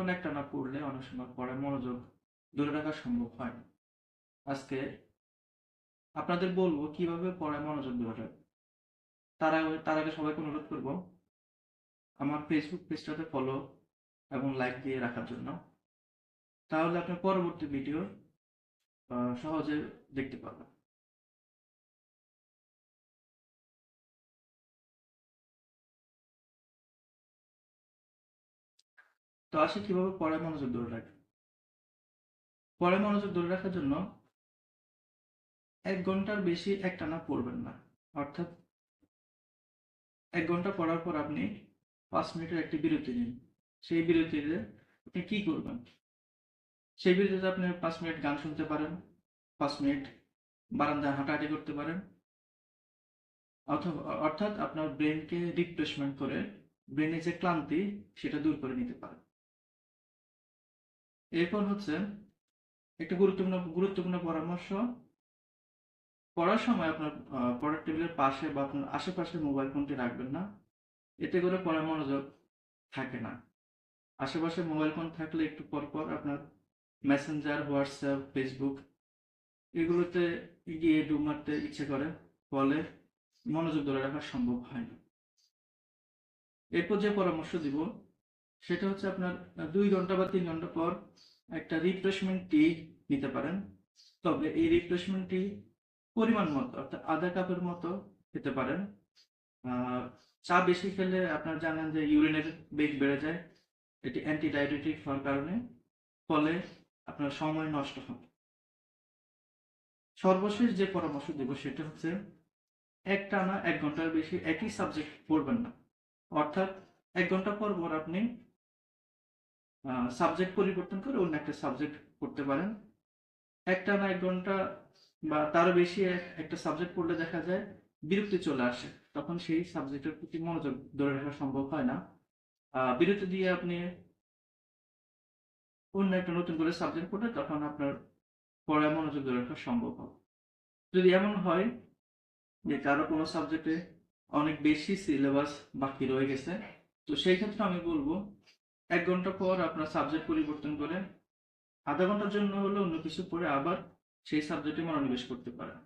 বেশিক্ষণ একটানা পড়লে অনেক সময় পড়ায় মনোযোগ ধরে রাখা সম্ভব হয় না। আজকে আপনাদের বলব কীভাবে পড়ায় মনোযোগ ধরে রাখবেন। তার আগে তার আগে সবাইকে অনুরোধ করব আমার ফেসবুক পেজটাতে ফলো এবং লাইক দিয়ে রাখার জন্য তাহলে আপনি পরবর্তী ভিডিও সহজে দেখতে পারবেন তো আসি কীভাবে পড়ায় মনোযোগ ধরে রাখবেন পড়ায় মনোযোগ ধরে রাখার জন্য এক ঘণ্টার বেশি একটানা পড়বেন না। অর্থাৎ এক ঘণ্টা পড়ার পর আপনি পাঁচ মিনিটের একটি বিরতি নিন। সেই বিরতিতে আপনি কি করবেন? সেই বিরতিতে আপনি পাঁচ মিনিট গান শুনতে পারেন, পাঁচ মিনিট বারান্দায় হাঁটাহাঁটি করতে পারেন অর্থাৎ আপনার ব্রেনকে রিফ্রেশমেন্ট করে ব্রেনের যে ক্লান্তি, সেটা দূর করে নিতে পারেন। এরপর হচ্ছে একটা গুরুত্বপূর্ণ গুরুত্বপূর্ণ পরামর্শ। পড়ার সময় আপনার পড়ার টেবিলের পাশে বা আপনার আশেপাশে মোবাইল ফোনটি রাখবেন না। এতে করে পড়ার মনোযোগ থাকে না। আশেপাশে মোবাইল ফোন থাকলে একটু পর পর আপনার মেসেঞ্জার হোয়াটসঅ্যাপ ফেসবুক এগুলোতে গিয়ে ডুব মারতে ইচ্ছে করে, ফলে মনোযোগ ধরে রাখা সম্ভব হয় না। এরপর যে পরামর্শ দিব সেটা হচ্ছে আপনার দুই ঘণ্টা বা তিন ঘণ্টা পর একটা রিফ্রেশমেন্ট টি নিতে পারেন। তবে এই রিফ্রেশমেন্ট টি পরিমাণ মতো, অর্থাৎ আধা কাপের মতো খেতে পারেন। চা বেশি খেলে আপনার জানেন যে ইউরিনের বেগ বেড়ে যায়, এটি অ্যান্টি ডায়াবেটিক হওয়ার কারণে, ফলে আপনার সময় নষ্ট হবে। সর্বশেষ যে পরামর্শ দেব সেটা হচ্ছে, এক টানা এক ঘণ্টার বেশি একই সাবজেক্ট পড়বেন না। অর্থাৎ এক ঘণ্টা পর পর আপনি সাবজেক্ট পরিবর্তন করে অন্য একটা সাবজেক্ট পড়তে পারেন। একটা না এক ঘণ্টা বা তারও বেশি একটা সাবজেক্ট পড়লে দেখা যায় বিরক্তি চলে আসে, তখন সেই সাবজেক্টের প্রতি মনোযোগ ধরে রাখা সম্ভব হয় না। বিরতি দিয়ে আপনি অন্য একটা নতুন করে সাবজেক্ট পড়লে তখন আপনার পড়ায় মনোযোগ ধরে রাখা সম্ভব হবে। যদি এমন হয় যে কারও কোনো সাবজেক্টে অনেক বেশি সিলেবাস বাকি রয়ে গেছে, তো সেই ক্ষেত্রে আমি বলব এক ঘণ্টা পর আপনার সাবজেক্ট পরিবর্তন করে আধা ঘণ্টার জন্য হলে অন্য কিছু পরে আবার সেই সাবজেক্টে মনোনিবেশ করতে পারেন।